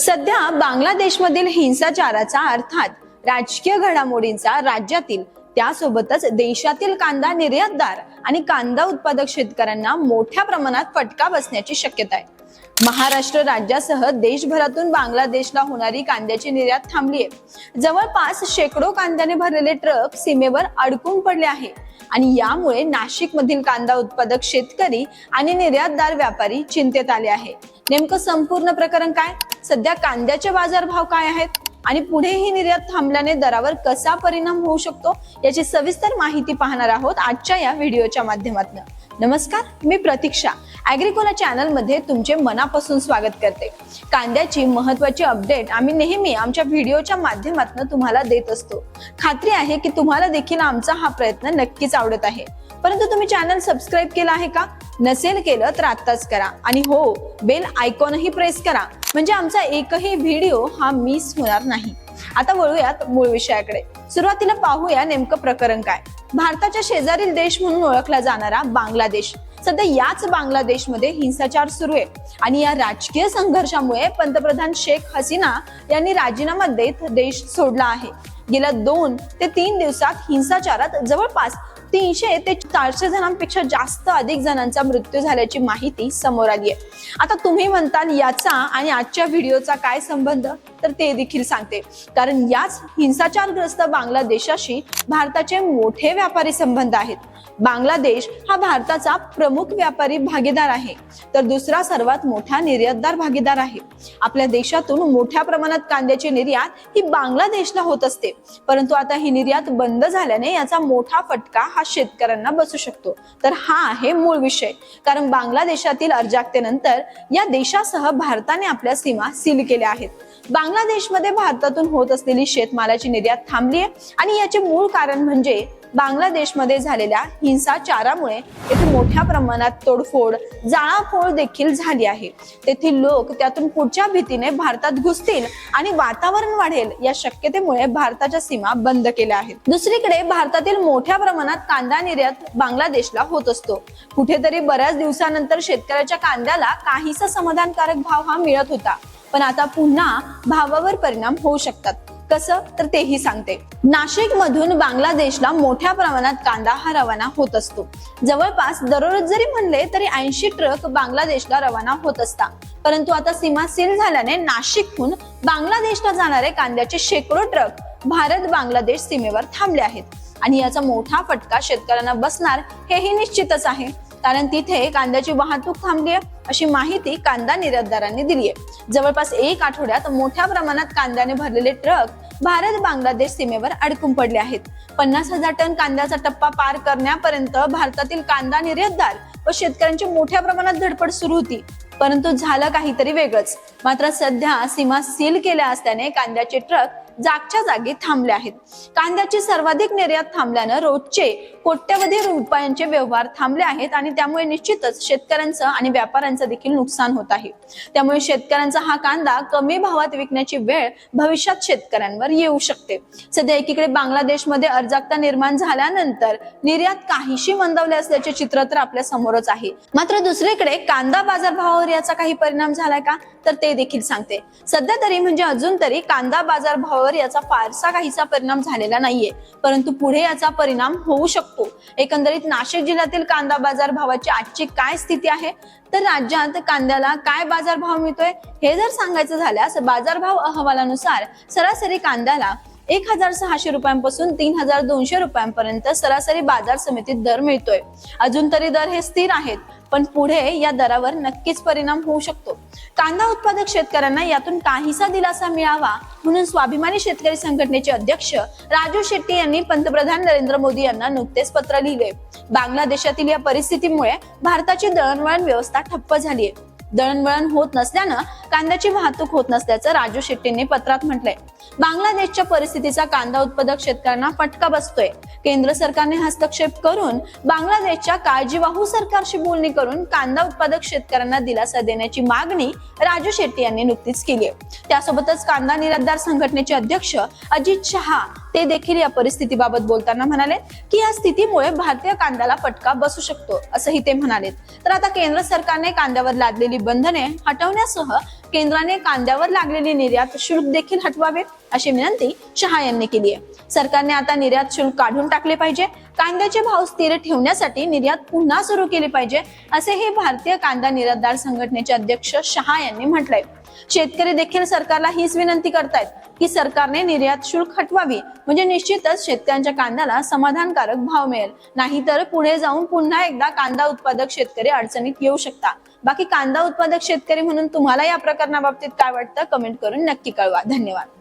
सध्या बांगलादेशमधील हिंसाचाराचा अर्थात राजकीय घडामोडींचा राज्यातील त्यासोबतच देशातील कांदा निर्यातदार आणि कांदा उत्पादक शेतकऱ्यांना मोठ्या प्रमाणात फटका बसण्याची शक्यता आहे. महाराष्ट्र राज्यासह देशभरातून बांगलादेशला होणारी कांद्याची निर्यात थांबली आहे जवळपास शेकडो कांद्याने भरलेले ट्रक सीमेवर अडकून पडले आहे आणि यामुळे नाशिक मधील कांदा उत्पादक शेतकरी आणि निर्यातदार व्यापारी चिंतेत आले आहे. नेमकं संपूर्ण प्रकरण काय? सध्या कांद्याचे बाजारभाव काय आहेत? आणि पुढे ही निर्यात थांबल्याने दरावर कसा परिणाम होऊ शकतो याची सविस्तर माहिती पाहणार आहोत आजच्या या व्हिडिओच्या माध्यमातून. नमस्कार मी प्रतीक्षा. अॅग्रिकोला चॅनलमध्ये तुमचे मनापासून स्वागत करते. कांद्याची महत्वाची अपडेट आम्ही नेहमी आमच्या व्हिडिओच्या माध्यमातून तुम्हाला देत असतो. खात्री आहे की तुम्हाला देखील आमचा हा प्रयत्न नक्कीच आवडत आहे. परंतु तुम्ही चॅनल सबस्क्राईब केला आहे का? नसेल केलं तर आत्ताच करा. आणि हो बेल आयकॉनही प्रेस करा. म्हणजे आमचा एकही व्हिडिओ हा मिस होणार नाही. आता वळूयात मूळ विषयाकडे. सुरुवातीला पाहूया नेमकं प्रकरण काय. भारताच्या शेजारील देश म्हणून ओळखला जाणारा बांगलादेश. सध्या याच बांगलादेशमध्ये हिंसाचार सुरू आहे. आणि या राजकीय संघर्षामुळे पंतप्रधान शेख हसीना यांनी राजीनामा देत देश सोडला आहे. गेल्या दोन ते तीन दिवसात हिंसाचारात जवळपास तीनशे ते चारशे जणांपेक्षा जास्त अधिक जणांचा मृत्यू झाल्याची माहिती समोर आली आहे. आता तुम्ही म्हणताल याचा आणि आजच्या व्हिडिओचा काय संबंध? तर ते देखील सांगते. कारण याच हिंसाचारग्रस्त बांगलादेशाशी भारताचे मोठे व्यापारी संबंध आहेत. बांगलादेश हा भारताचा प्रमुख व्यापारी भागीदार आहे. तर दुसरा सर्वात मोठा निर्यातदार भागीदार आहे. आपल्या देशातून मोठ्या प्रमाणात कांद्याची निर्यात ही बांगलादेशला होत असते. परंतु आता ही निर्यात बंद झाल्याने याचा मोठा फटका हा शेतकऱ्यांना बसू शकतो. तर हा आहे मूळ विषय. कारण बांगलादेशातील अर्जाकतेनंतर या देशासह भारताने आपल्या सीमा सील केल्या आहेत. बांगलादेशमध्ये भारतातून होत असलेली शेतमालाची निर्यात थांबली आहे आणि याचे मूळ कारण म्हणजे बांगलादेशमध्ये झालेल्या हिंसाचारामुळे येथे मोठ्या प्रमाणात तोडफोड जाळाफोड देखील झाली आहे. तेथील लोक त्यातून पुढच्या भीतीने भारतात घुसतील आणि वातावरण वाढेल या शक्यतेमुळे भारताच्या सीमा बंद केल्या आहेत. दुसरीकडे भारतातील मोठ्या प्रमाणात कांदा निर्यात बांगलादेशला होत असतो. कुठेतरी बऱ्याच दिवसानंतर शेतकऱ्याच्या कांद्याला काहीसा समाधानकारक भाव हा मिळत होता. पण आता पुन्हा भावावर परिणाम होऊ शकतात. कसं? तर तेही सांगते. नाशिक मधून बांगलादेशला मोठ्या प्रमाणात कांदा हा रवाना होत असतो. जवळपास दररोज जरी म्हणले तरी ऐंशी ट्रक बांगलादेशला रवाना होत असता परंतु आता सीमा सील झाल्याने नाशिकहून बांगलादेशला जाणारे कांद्याचे शेकडो ट्रक भारत बांगलादेश सीमेवर थांबले आहेत. आणि याचा मोठा फटका शेतकऱ्यांना बसणार हेही निश्चितच आहे. कारण तिथे कांद्याची वाहतूक थांबली आहे अशी माहिती कांदा निर्यातदारांनी दिली आहे. जवळपास एक आठवड्यात मोठ्या प्रमाणात कांद्याने भरलेले ट्रक भारत बांगलादेश सीमेवर अडकून पडले आहेत. पन्नास हजार टन कांद्याचा टप्पा पार करण्यापर्यंत भारतातील कांदा निर्यातदार व शेतकऱ्यांची मोठ्या प्रमाणात धडपड सुरू होती. परंतु झालं काहीतरी वेगळंच. मात्र सध्या सीमा सील केल्या असल्याने कांद्याचे ट्रक जागच्या जागी थांबले आहेत. कांद्याची सर्वाधिक निर्यात थांबल्यानं रोजचे कोट्यवधी रुपयांचे व्यवहार थांबले आहेत आणि त्यामुळे निश्चितच शेतकऱ्यांचं आणि व्यापाऱ्यांचं देखील नुकसान होत आहे. त्यामुळे शेतकऱ्यांचा हा कांदा कमी भावात विकण्याची वेळ भविष्यात शेतकऱ्यांवर येऊ शकते. सध्या एकीकडे बांगलादेशमध्ये अर्जाकता निर्माण झाल्यानंतर निर्यात काहीशी मंदावली असल्याचे चित्र तर आपल्या समोरच आहे. मात्र दुसरीकडे कांदा बाजारभावावर याचा काही परिणाम झालाय का? तर ते देखील सांगते. सध्या तरी म्हणजे अजून तरी कांदा बाजारभावावर याचा फारसा काहीसा परिणाम झालेला नाहीये. परंतु पुढे याचा परिणाम होऊ शकतो. एकंदरीत नाशिक जिल्ह्यातील कांदा बाजार भावाची आजची काय स्थिती आहे? तर राज्यात कांद्याला काय बाजारभाव मिळतोय? हे जर सांगायचं झाल्यास बाजारभाव अहवालानुसार सरासरी कांद्याला एक हजार सहाशे रुपयांपासून तीन हजार दोनशे रुपयांपर्यंत सरासरी बाजार समितीत दर मिळतोय. अजून तरी दर हे स्थिर आहेत पण पुढे या दरावर नक्कीच परिणाम होऊ शकतो. कांदा उत्पादक शेतकऱ्यांना यातून काहीसा दिलासा मिळावा म्हणून स्वाभिमानी शेतकरी संघटनेचे अध्यक्ष राजू शेट्टी यांनी पंतप्रधान नरेंद्र मोदी यांना नुकतेच पत्र लिहिले. बांगलादेशातील या परिस्थितीमुळे भारताची दळणवळण व्यवस्था ठप्प झाली आहे दळणवळण होत नसल्यानं कांद्याची वाहतूक होत नसल्याचं राजू शेट्टींनी पत्रात म्हटलंय. बांगलादेशच्या परिस्थितीचा कांदा उत्पादक शेतकऱ्यांना फटका बसतोय. केंद्र सरकारने हस्तक्षेप करून बांगलादेशच्या काळजीवाहू सरकारशी बोलणी करून कांदा उत्पादक शेतकऱ्यांना दिलासा देण्याची मागणी राजू शेट्टी यांनी नुकतीच केली आहे त्यासोबतच कांदा निर्यातदार संघटनेचे अध्यक्ष अजित शहा ते देखील या परिस्थितीबाबत बोलताना म्हणाले की या स्थितीमुळे भारतीय कांद्याला फटका बसू शकतो असंही ते म्हणाले. तर आता केंद्र सरकारने कांद्यावर लादलेली बंधने हटवण्यासह केंद्राने कांद्यावर लागलेली निर्यात शुल्क देखील हटवावे अशी विनंती शहा यांनी केली आहे. सरकारने आता निर्यात शुल्क काढून टाकले पाहिजे कांद्याचे भाव स्थिर ठेवण्यासाठी निर्यात पुन्हा सुरू केली पाहिजे असे हे भारतीय कांदा निर्यातदार संघटनेचे अध्यक्ष शहा यांनी म्हटलंय. शेतकरी देखील सरकारला हीच विनंती करतायत की सरकारने निर्यात शुल्क हटवावी. म्हणजे निश्चितच शेतकऱ्यांच्या कांद्याला समाधानकारक भाव मिळेल. नाहीतर पुढे जाऊन पुन्हा एकदा कांदा उत्पादक शेतकरी अडचणीत येऊ शकता. बाकी कांदा उत्पादक शेतकरी म्हणून तुम्हाला या प्रकरणाबाबतीत काय वाटतं? कमेंट करून नक्की कळवा. धन्यवाद.